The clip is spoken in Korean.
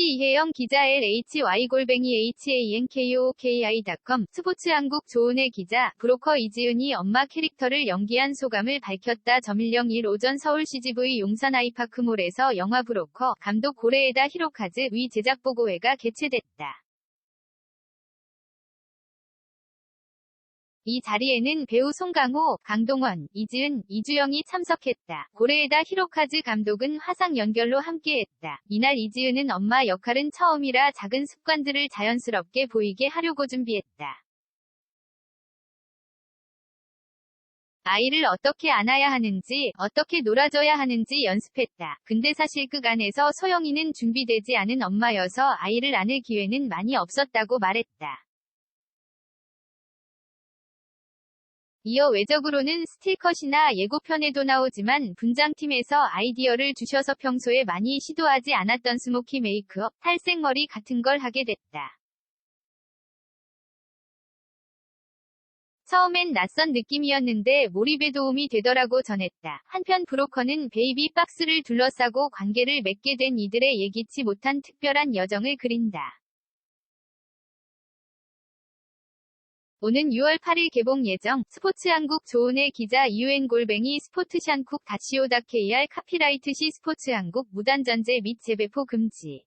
이혜영 기자 LHY 골뱅이 HANKOKI.com 스포츠 한국 조은혜 기자 브로커 이지은이 엄마 캐릭터를 연기한 소감을 밝혔다. 점일령 1 오전 서울 CGV 용산 아이파크몰에서 영화 브로커 감독 고레에다 히로카즈 위 제작 보고회가 개최됐다. 이 자리에는 배우 송강호, 강동원, 이지은, 이주영이 참석했다. 고레에다 히로카즈 감독은 화상 연결로 함께했다. 이날 이지은은 엄마 역할은 처음이라 작은 습관들을 자연스럽게 보이게 하려고 준비했다. 아이를 어떻게 안아야 하는지, 어떻게 놀아줘야 하는지 연습했다. 근데 사실 그 안에서 소영이는 준비되지 않은 엄마여서 아이를 안을 기회는 많이 없었다고 말했다. 이어 외적으로는 스틸컷이나 예고편에도 나오지만 분장팀에서 아이디어를 주셔서 평소에 많이 시도하지 않았던 스모키 메이크업, 탈색머리 같은 걸 하게 됐다. 처음엔 낯선 느낌이었는데 몰입에 도움이 되더라고 전했다. 한편 브로커는 베이비 박스를 둘러싸고 관계를 맺게 된 이들의 예기치 못한 특별한 여정을 그린다. 오는 6월 8일 개봉 예정 스포츠한국 조은혜 기자 이유엔 골뱅이 스포트샨쿡 다시오다 KR 카피라이트 시 스포츠한국 무단전제 및 재배포 금지